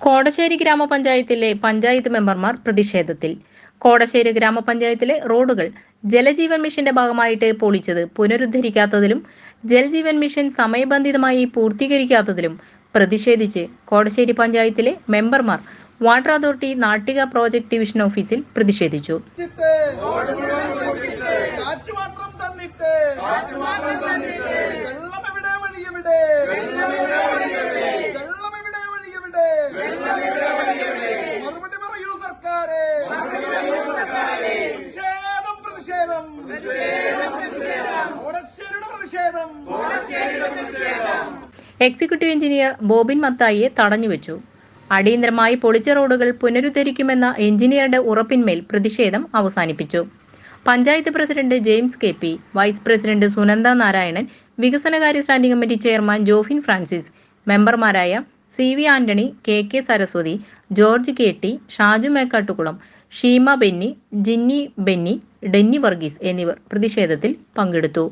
കോടശ്ശേരി ഗ്രാമപഞ്ചായത്തിലെ പഞ്ചായത്ത് മെമ്പർമാർ പ്രതിഷേധത്തിൽ. കോടശ്ശേരി ഗ്രാമപഞ്ചായത്തിലെ റോഡുകൾ ജലജീവൻ മിഷന്റെ ഭാഗമായിട്ട് പൊളിച്ചത് പുനരുദ്ധരിക്കാത്തതിലും ജലജീവൻ മിഷൻ സമയബന്ധിതമായി പൂർത്തീകരിക്കാത്തതിലും പ്രതിഷേധിച്ച് കോടശ്ശേരി പഞ്ചായത്തിലെ മെമ്പർമാർ water authority Nattika project division ഓഫീസിൽ പ്രതിഷേധിച്ചു. പ്രതിഷേധം. എക്സിക്യൂട്ടീവ് എഞ്ചിനീയർ ബോബിൻ മത്തായിയെ തടഞ്ഞുവെച്ചു അടിയന്തരമായി പൊളിച്ച റോഡുകൾ പുനരുദ്ധരിക്കുമെന്ന എഞ്ചിനീയറുടെ ഉറപ്പിന്മേൽ പ്രതിഷേധം അവസാനിപ്പിച്ചു. Panchayat president James K P vice president Sunanda Narayanan വികസനകാര്യ standing committee chairman Jofin Francis മെമ്പർമാരായ C V Antony K K Saraswathi George K T Shaju Mekkattukulam Sheema Benny Jinny Benny Denny Varghese എന്നിവർ പ്രതിഷേധത്തിൽ പങ്കെടുത്തു.